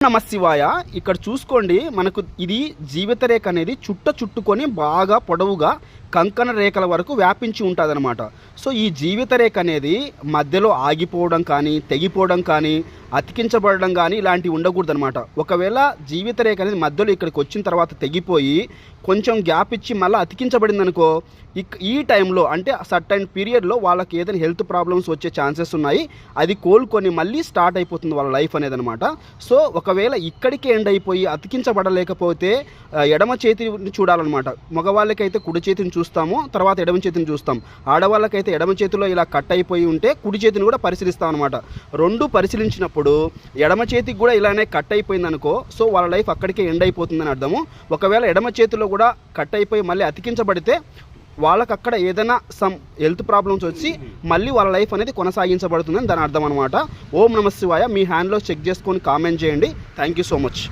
నమశివాయ ఇక్కడ చూసుకోండి మనకు ఇది జీవిత రేఖ అనేది చుట్ట చుట్టుకొని బాగా పొడవుగా కంకణ రేఖల వరకు వ్యాపించి ఉంటుంది సో ఈ జీవిత రేఖ అనేది మధ్యలో ఆగిపోవడం కానీ తెగిపోవడం కానీ అతికించబడడం కానీ ఇలాంటివి ఉండకూడదు అనమాట ఒకవేళ జీవిత రేఖ అనేది మధ్యలో ఇక్కడికి వచ్చిన తర్వాత తెగిపోయి కొంచెం గ్యాప్ ఇచ్చి మళ్ళీ అతికించబడింది అనుకో ఈ టైంలో అంటే సర్టైన్ పీరియడ్లో వాళ్ళకి ఏదైనా హెల్త్ ప్రాబ్లమ్స్ వచ్చే ఛాన్సెస్ ఉన్నాయి. అది కోలుకొని మళ్ళీ స్టార్ట్ అయిపోతుంది వాళ్ళ లైఫ్ అనేది అనమాట సో ఒకవేళ ఇక్కడికి ఎండ్ అయిపోయి అతికించబడలేకపోతే ఎడమ చేతిని చూడాలన్నమాట. మగవాళ్ళకైతే కుడి చేతిని చూస్తాము తర్వాత ఎడమ చేతిని చూస్తాం. ఆడవాళ్ళకైతే ఎడమ చేతిలో ఇలా కట్ అయిపోయి ఉంటే కుడి చేతిని కూడా పరిశీలిస్తాం అనమాట రెండు పరిశీలించినప్పుడు ఎడమ చేతికి కూడా ఇలానే కట్ అయిపోయింది అనుకో సో వాళ్ళ లైఫ్ అక్కడికే ఎండ్ అయిపోతుందని అర్థము. ఒకవేళ ఎడమ చేతిలో కూడా కట్ అయిపోయి మళ్ళీ అతికించబడితే వాళ్ళకి అక్కడ ఏదైనా సమ్ హెల్త్ ప్రాబ్లమ్స్ వచ్చి మళ్ళీ వాళ్ళ లైఫ్ అనేది కొనసాగించబడుతుందని దాని అర్థం అనమాట ఓం నమ శివాయ. మీ హ్యాండ్లో చెక్ చేసుకొని కామెంట్ చేయండి. Thank you so much